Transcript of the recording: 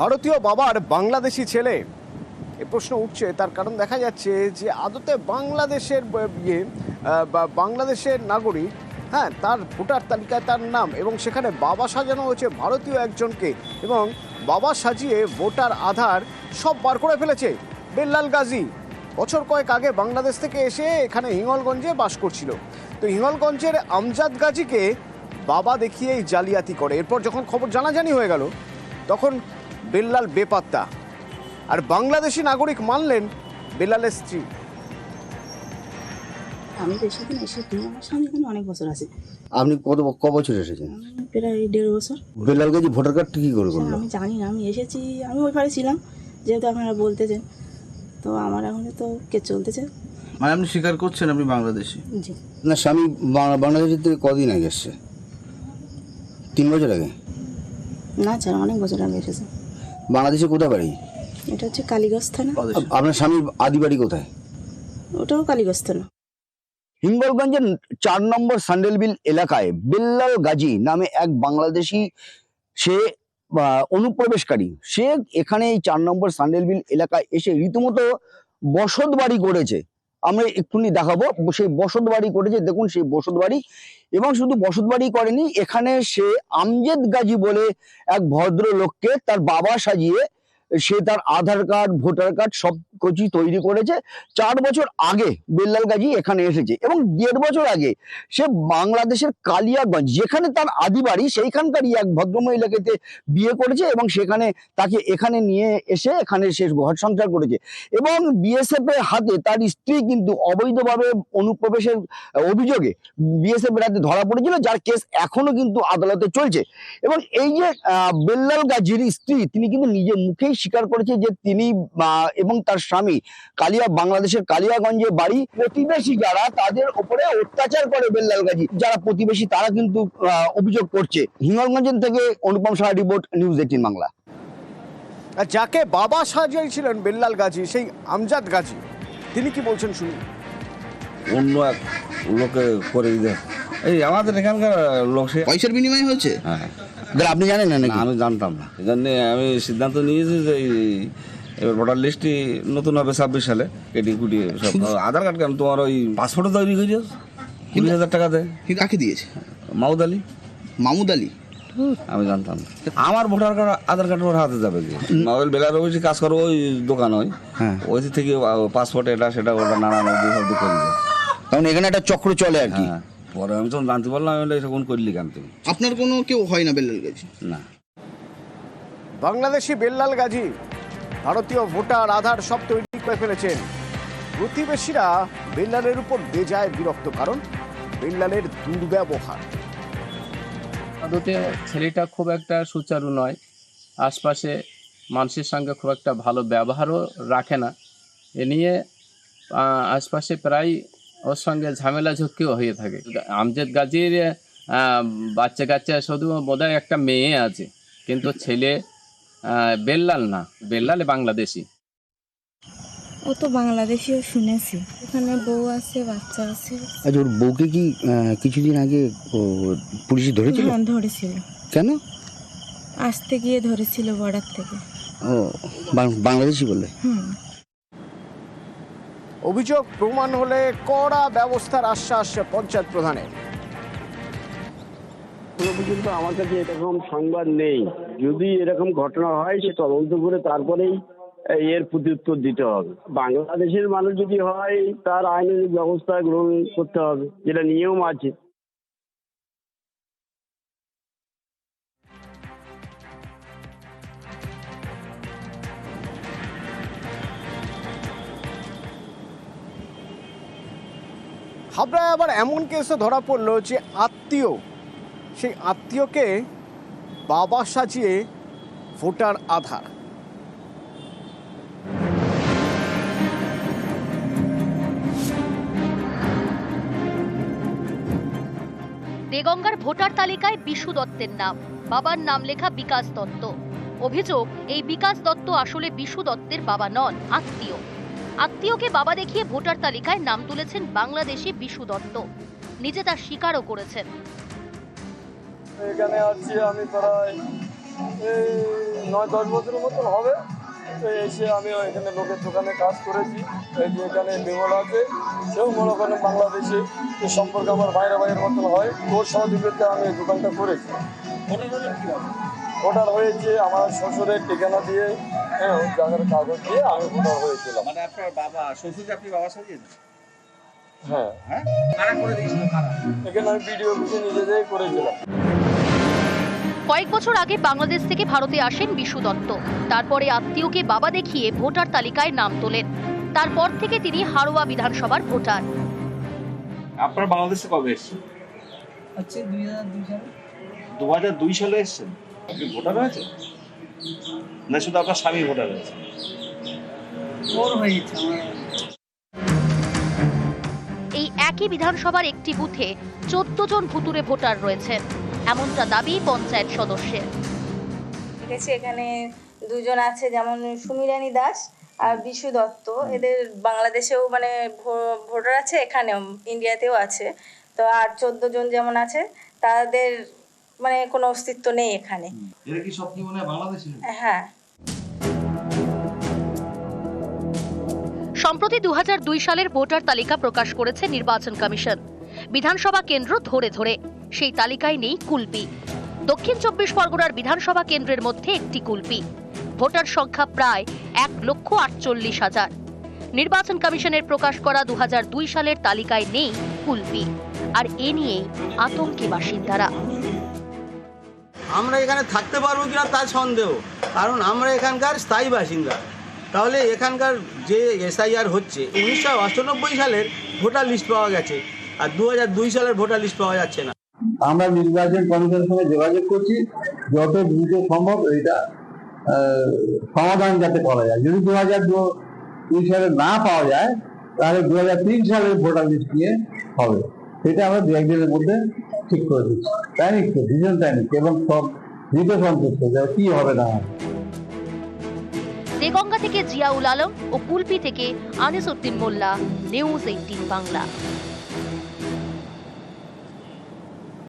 ভারতীয় বাবার বাংলাদেশি ছেলে। এ প্রশ্ন উঠছে, তার কারণ দেখা যাচ্ছে যে আদতে বাংলাদেশের ইয়ে বা বাংলাদেশের নাগরিক হ্যাঁ তার ভোটার তালিকায় তার নাম এবং সেখানে বাবা সাজানো হয়েছে ভারতীয় একজনকে এবং বাবা সাজিয়ে ভোটার আধার সব বার করে ফেলেছে বেল্লাল গাজী। বছর কয়েক আগে বাংলাদেশ থেকে এসে এখানে হিঙ্গলগঞ্জে বাস করছিল। তো হিঙ্গলগঞ্জের আমজাদ গাজীকে বাবা দেখিয়েই জালিয়াতি করে। এরপর যখন খবর জানাজানি হয়ে গেল, তখন বেল্লাল বেপাত্তা। আর বাংলাদেশি নাগরিক মানলেন বেল্লালের স্ত্রী। আমি তো এসেছি এসেছি আমার স্বামী এখানে অনেক বছর আছে। আপনি কত ক বছর এসেছেন? প্রায় দেড় বছর। বেলাল গাজী ভোটার কার্ডটা কি করে করল? আমি জানি না আমি এসেছি আমি ওই পারে ছিলাম যেহেতু আপনারা বলতেছেন। তো আমার এখন তো কে চলতেছে। মানে আপনি স্বীকার করছেন আপনি বাংলাদেশি? জি। না স্বামী বাংলাদেশের থেকে কদিন আগে এসছে? তিন বছর আগে? না স্যার অনেক বছর আগে এসেছে। বাংলাদেশে কোথায় বাড়ি? এটা হচ্ছে কালীগঞ্জ থানা। আপনার স্বামীর আদি বাড়ি কোথায়? ওটাও কালীগঞ্জ থানা। হিঙ্গলগঞ্জের চার নম্বর সান্ডেলবিল এলাকায় বেল্লাল গাজী নামে এক বাংলাদেশি সে অনুপ্রবেশকারী। সে এখানে এই চার নম্বর সান্ডেলবিল এলাকায় এসে রীতিমতো বসত বাড়ি করেছে। আমরা একটুনি দেখাবো সেই বসত বাড়ি করেছে। দেখুন সেই বসত বাড়ি এবং শুধু বসত বাড়ি করেনি, এখানে সে আমজেদ গাজী বলে এক ভদ্র লোককে তার বাবা সাজিয়ে সে তার আধার কার্ড, ভোটার কার্ড সব কিছু তৈরি করেছে। চার বছর আগে বেল্লাল গাজী এখানে এসেছে এবং দেড় বছর আগে সে বাংলাদেশের কালিয়াগঞ্জ, যেখানে তার আদি বাড়ি, সেইখানকারই এক ভদ্রমহিলাকে বিয়ে করেছে এবং সেখানে তাকে এখানে নিয়ে এসে এখানে সে ঘর সংসার করেছে। এবং বিএসএফ এর হাতে তার স্ত্রী কিন্তু অবৈধভাবে অনুপ্রবেশের অভিযোগে বিএসএফ এর হাতে ধরা পড়েছিল, যার কেস এখনও কিন্তু আদালতে চলছে। এবং এই যে বেল্লাল গাজীর স্ত্রী, তিনি কিন্তু নিজের মুখেই স্বীকার করেছে যে তিনি এবং তার স্বামী কালিয়া বাংলাদেশের কালিয়াগঞ্জে বাড়ি। প্রতিবেশী যারা তাদের উপরে অত্যাচার করে বেল্লাল গাজী যারা প্রতিবেশী তারা কিন্তু অভিযোগ করছে। হিঙ্গলগঞ্জ থেকে Anupam Saha report news eighteen Bangla. যাকে বাবা সাজিয়েছিলেন বেল্লাল গাজী সেই আমজাদ গাজী তিনি কি বলছেন শুনুন? অন্য এক লোকে করে দিতে এই আমাদের এখানকার লোক সে পয়সার বিনিময় হয়েছে? হ্যাঁ। আপনি জানেন না নাকি? আমি জানতাম না। এই জন্যে আমি সিদ্ধান্ত নিয়েছি যে এবার ভোটার লিস্টটি নতুন হবে ছাব্বিশ সালে কেটে কুটিয়ে সব। আধার কার্ড কেন? তোমার ওই পাসপোর্টও তৈরি করেছ কুড়ি হাজার টাকা দেয়। কাকে দিয়েছে? মাউদ আলী। মামুদ আলী? আমি জানতাম আমার ভোটার কার্ড আধার কার্ড ওর হাতে যাবে কি মোবাইল বেলার অফিসে কাজ করো ওই দোকান ওই। হ্যাঁ। ওই থেকে পাসপোর্ট এটা সেটা ওটা নানান সব করে দেয় কারণ এখানে একটা চক্র চলে আর কি। হ্যাঁ। পরে আমি তখন জানতে পারলাম আমি বললাম, এটা কোন করলি কেন তুমি? আপনার কোনো কেউ হয় না বেল্লাল গাজী? না। বাংলাদেশি বেল্লাল গাজী ভারতীয় ভোটার আধার সব তৈরি করে ফেলেছেন। প্রতিবেশীরা বেল্লালের উপর বেজায় বিরক্ত কারণ বেল্লালের দুর্ব্যবহার। আদতে ছেলেটা খুব একটা সুচারু নয়। আশপাশে মানুষের সঙ্গে খুব একটা ভালো ব্যবহারও রাখে না। এ নিয়ে আহ, আশপাশে প্রায় ওর সঙ্গে ঝামেলা ঝক্কিও হয়ে থাকে। আমজেদ গাজীর বাচ্চা কাচ্চা শুধু বোধহয় একটা মেয়ে আছে কিন্তু ছেলে বেল্লাল না বেল্লাল বাংলাদেশি। ও তো বাংলাদেশিও শুনেছি। এখানে বউ আছে বাচ্চা আছে। আচ্ছা ওর বউকে কি কিছুদিন আগে ও, পুলিশ ধরেছিল? হ্যাঁ ধরেছিল। কেন? আসতে গিয়ে ধরেছিল বর্ডার থেকে। ও বাংলাদেশি বলে? হুম। অভিযোগ, প্রমাণ হলে কড়া ব্যবস্থার আশ্বাস পঞ্চায়েত প্রধানের। পর্যন্ত আমার কাছে এরকম সংবাদ নেই। যদি এরকম ঘটনা হয়, সে তদন্ত করে তারপরেই এর প্রত্যুত্তর দিতে হবে। বাংলাদেশের মানুষ যদি হয়, তার আইনের ব্যবস্থা গ্রহণ করতে হবে, যেটা নিয়ম আছে। হাবড়ায় আবার এমন কেসে ধরা পড়ল যে আত্মীয়, সেই আত্মীয়কে বাবা সাজিয়ে ভোটার আধার। দেগঙ্গার ভোটার তালিকায় বিশু দত্তের নাম। বাবার নাম লেখা বিকাশ দত্ত। অভিযোগ, এই বিকাশ দত্ত আসলে বিশু দত্তের বাবা নন, আত্মীয়। আত্মীয়কে বাবা দেখিয়ে ভোটার তালিকায় নাম তুলেছেন বাংলাদেশি বিশু দত্ত। নিজে তার স্বীকারও করেছেন। এখানে আছি আমি প্রায় এই নয় দশ বছরের মতন হবে। তো এসে আমি এখানে লোকের দোকানে কাজ করেছি। এই যে এখানে বিমল আছে সেও মনে করেন বাংলাদেশে সম্পর্কে আমার ভাইরা ভাইয়ের মতন হয়। তোর সহযোগিতা আমি এই দোকানটা করেছি। ভোটার হয়েছে আমার শ্বশুরের ঠিকানা দিয়ে। হ্যাঁ ওই জায়গার কাগজ দিয়ে আমি ভোটার হয়েছিলাম মানে আপনার বাবা শ্বশুর আপনি বাবা সাজিয়েছেন হ্যাঁ। হ্যাঁ? কারা করে দিয়েছিল? কারা? এখানে আমি ভিডিও অফিসে নিজে করেছিলাম কয়েক বছর আগে বাংলাদেশ থেকে ভারতে আসেন বিশু দত্ত। তারপরে আত্মীয়কে বাবা দেখিয়ে ভোটার তালিকায় নাম তোলেন। তারপর থেকে তিনি হাড়োয়া বিধানসভার ভোটার। আপনার বাংলাদেশে কবে এসেছেন? হচ্ছে দুই হাজার দুই সালে। দু হাজার দুই সালে এসেছেন? আপনি ভোটার হয়েছে না শুধু আপনার স্বামী ভোটার হয়েছে। ওর এই একই বিধানসভার একটি বুথে চোদ্দ জন ভুতুরে ভোটার রয়েছেন। এমনটা দাবি পঞ্চায়েত সদস্যের। দেখেছি এখানে দুজন আছে যেমন সুমিরানী দাস আর বিশু দত্ত। এদের বাংলাদেশেও মানে ভো- ভোটার আছে এখানেও ইন্ডিয়াতেও আছে। তো আর চোদ্দ জন যেমন আছে তাদের মানে কোনো অস্তিত্ব নেই এখানে। এরা কি সব কি মনে হয় বাংলাদেশি হ্যাঁ। সম্প্রতি দু সালের ভোটার তালিকা প্রকাশ করেছে নির্বাচন কমিশন। বিধানসভা কেন্দ্র ধরে ধরে। সেই তালিকায় নেই কুলপি। দক্ষিণ চব্বিশ পরগনার বিধানসভা কেন্দ্রের মধ্যে একটি কুলপি। ভোটার সংখ্যা প্রায় এক লক্ষ আটচল্লিশ হাজার। নির্বাচন কমিশনের প্রকাশ করা দু হাজার দুই সালের তালিকায় নেই কুলপি। আর এ নিয়েই আতঙ্কে বাসিন্দারা। আমরা এখানে থাকতে পারব কিনা তার সন্দেহ। কারণ আমরা এখানকার স্থায়ী বাসিন্দা। তাহলে এখানকার যে এসআইআর হচ্ছে, উনিশশো অষ্টানব্বই সালের ভোটার লিস্ট পাওয়া গেছে, আর দু হাজার দুই সালের ভোটার লিস্ট পাওয়া যাচ্ছে না। আমরা নির্বাচন কমিশনের সঙ্গে যোগাযোগ করছি, যত দ্রুত সম্ভব এটা সমাধান যাতে করা যায়। যদি দু হাজার দুই সালে না পাওয়া যায়, তাহলে দু হাজার তিন সালের ভোটার লিস্ট নিয়ে হবে। সেটা আমরা দু একদিনের মধ্যে ঠিক করে দিচ্ছি। তাই নিচ্ছে দুজন তাই নিচ্ছে এবং সব দ্রুত সন্তুষ্ট যে কি হবে না দেগঙ্গা থেকে জিয়াউল আলম ও কুলপি থেকে আনিসউদ্দিন মোল্লা, নিউজ এইটিন বাংলা।